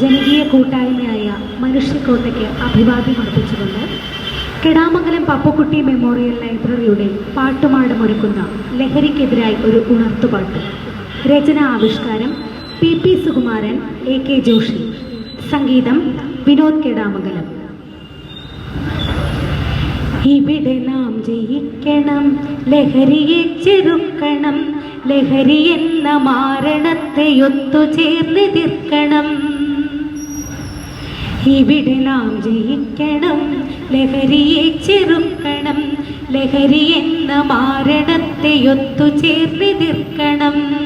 ജനകീയ കൂട്ടായ്മയായ മനുഷ്യക്കോട്ടയ്ക്ക് അഭിവാദ്യം അർപ്പിച്ചുകൊണ്ട് കെടാമംഗലം പപ്പുക്കുട്ടി മെമ്മോറിയൽ ലൈബ്രറിയുടെ പാട്ടുമാടമൊരുക്കുന്ന ലഹരിക്കെതിരായി ഒരു ഉണർത്തുപാട്ട്. രചന ആവിഷ്കാരം P P Sukumaran A K Joshi. സംഗീതം വിനോദ് കെടാമംഗലം. ഇവിടെ നാം ജയിക്കണം ലഹരിയെ ചെറുക്കണം ലഹരി എന്ന മാരണത്തെ ഒത്തുചേർന്നെതിർക്കണം ഇവിടെ നാം ജയിക്കണം. ലഹരിയെ ചെറുക്കണം. ലഹരി എന്ന മാരണത്തെ ഒത്തുചേർന്നെതിർക്കണം അറിവുകൾ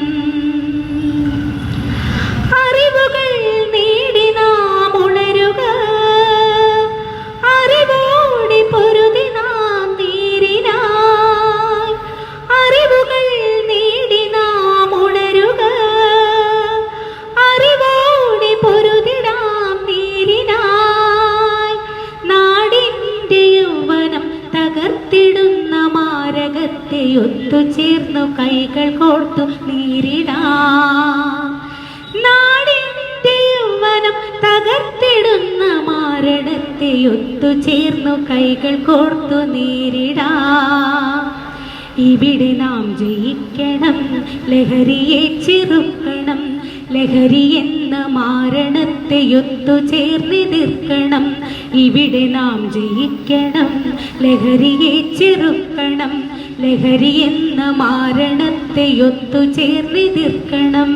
തകർത്തിടുന്ന മാരകത്തെ ഒത്തു ചേർന്നു കൈകൾ കോർത്തു നേരിടാം. യൗവനം തകർത്തിടുന്ന മാരണത്തെ ഒത്തുചേർന്നു കൈകൾ കോർത്തു നേരിടാം. ഇവിടെ നാം ജയിക്കണം. ലഹരിയെ ചെറുക്കണം ലഹരി എന്ന മാരണത്തെ നിൽക്കണം. ഇവിടെ നാം ജയിക്കണം. ലഹരിയെ ചെറുക്കണം. ലഹരി എന്ന മാരണത്തെ ഒത്തുചേർന്നെതിർക്കണം